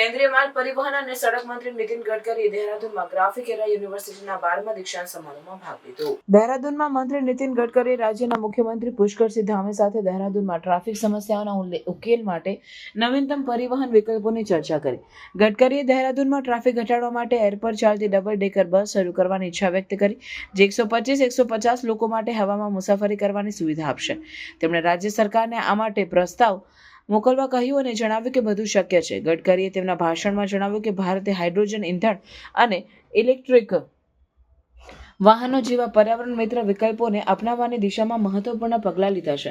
કેન્દ્રીય માર્ગ પરિવહન અને સડક મંત્રી નીતિન ગડકરીએ દહેરાદૂનમાં ગ્રાફિક એરા યુનિવર્સિટીના બારમા દીક્ષાંત સમારોહમાં ભાગ લીધો. દહેરાદૂનમાં મંત્રી નીતિન ગડકરીએ રાજ્યના મુખ્યમંત્રી પુષ્કરસિંહ ધામે સાથે દહેરાદૂનમાં ટ્રાફિક સમસ્યાઓના ઉકેલ માટે નવીનતમ પરિવહન વિકલ્પોની ચર્ચા કરી. ગડકરીએ દહેરાદૂનમાં ટ્રાફિક ઘટાડવા માટે એર પર ચાલતી ડબલ ડેકર બસ શરૂ કરવાની ઈચ્છા વ્યક્ત કરી, જે એકસો પચીસ, એકસો પચાસ લોકો માટે હવામાં મુસાફરી કરવાની સુવિધા આપશે. તેમણે રાજ્ય સરકારને આ માટે પ્રસ્તાવ મોકલવા કહ્યું અને જણાવ્યું કે બધું શક્ય છે. ગડકરીએ તેમના ભાષણમાં જણાવ્યું કે ભારતે હાઇડ્રોજન ઇંધણ અને ઇલેક્ટ્રિક વાહનો જેવા પર્યાવરણ મિત્ર વિકલ્પોને અપનાવવાની દિશામાં મહત્વપૂર્ણ પગલાં લીધા છે.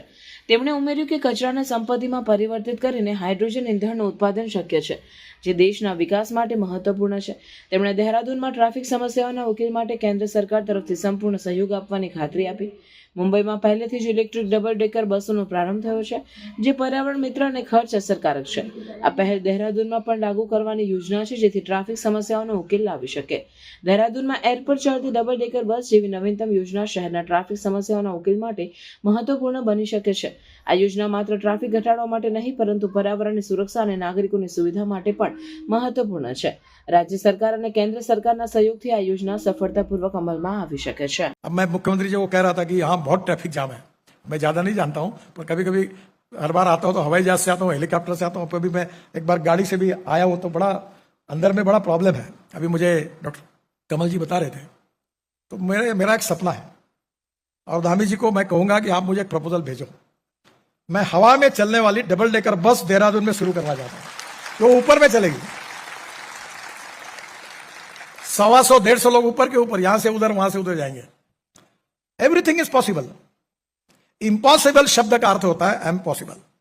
તેમણે ઉમેર્યું કે કચરાને સંપત્તિમાં પરિવર્તિત કરીને હાઇડ્રોજન ઇંધણનું ઉત્પાદન શક્ય છે, જે દેશના વિકાસ માટે મહત્વપૂર્ણ છે. તેમણે દહેરાદૂનમાં ટ્રાફિક સમસ્યાઓના ઉકેલ માટે કેન્દ્ર સરકાર તરફથી સંપૂર્ણ સહયોગ આપવાની ખાતરી આપી. મુંબઈમાં પહેલેથી જ ઇલેક્ટ્રિક ડબલ ડેકર બસોનો પ્રારંભ થયો છે જે પર્યાવરણ મિત્ર અને ખર્ચ અસરકારક છે આ પહેલ દહેરાદૂનમાં પણ લાગુ કરવાની યોજના છે જેથી ટ્રાફિક સમસ્યાઓનો ઉકેલ લાવી શકે દહેરાદૂનમાં એરપોર્ટ ચાલતી ડબલ ડેકર બસ જેવી નવીનતમ યોજના શહેરના ટ્રાફિક સમસ્યાઓના ઉકેલ માટે મહત્વપૂર્ણ બની શકે છે આ યોજના માત્ર ટ્રાફિક ઘટાડવા માટે નહીં પરંતુ પર્યાવરણની સુરક્ષા અને નાગરિકોની સુવિધા માટે પણ મહત્વપૂર્ણ છે રાજ્ય સરકાર અને કેન્દ્ર સરકારના સહયોગથી આ યોજના સફળતાપૂર્વક અમલમાં આવી શકે છે अब मैं मुख्यमंत्री जी को कह रहा था कि यहाँ बहुत ट्रैफ़िक जाम है। मैं ज़्यादा नहीं जानता हूँ, पर कभी कभी हर बार आता हूँ तो हवाई जहाज़ से आता हूँ हेलीकॉप्टर से आता हूँ कभी मैं एक बार गाड़ी से भी आया हूँ तो बड़ा अंदर में बड़ा प्रॉब्लम है। अभी मुझे डॉक्टर कमल जी बता रहे थे। तो मेरे, मेरा एक सपना है। और धामी जी को मैं कहूँगा कि आप मुझे एक प्रपोजल भेजो। मैं हवा में चलने वाली डबल डेकर बस देहरादून में शुरू करना चाहता हूँ। जो ऊपर में चलेगी। सवा सौ, डेढ़ सौ लोग ऊपर के ऊपर, यहाँ से उधर, वहाँ से उधर जाएँगे। एवरीथिंग इज पॉसिबल इम्पॉसिबल शब्द का अर्थ होता है एम पॉसिबल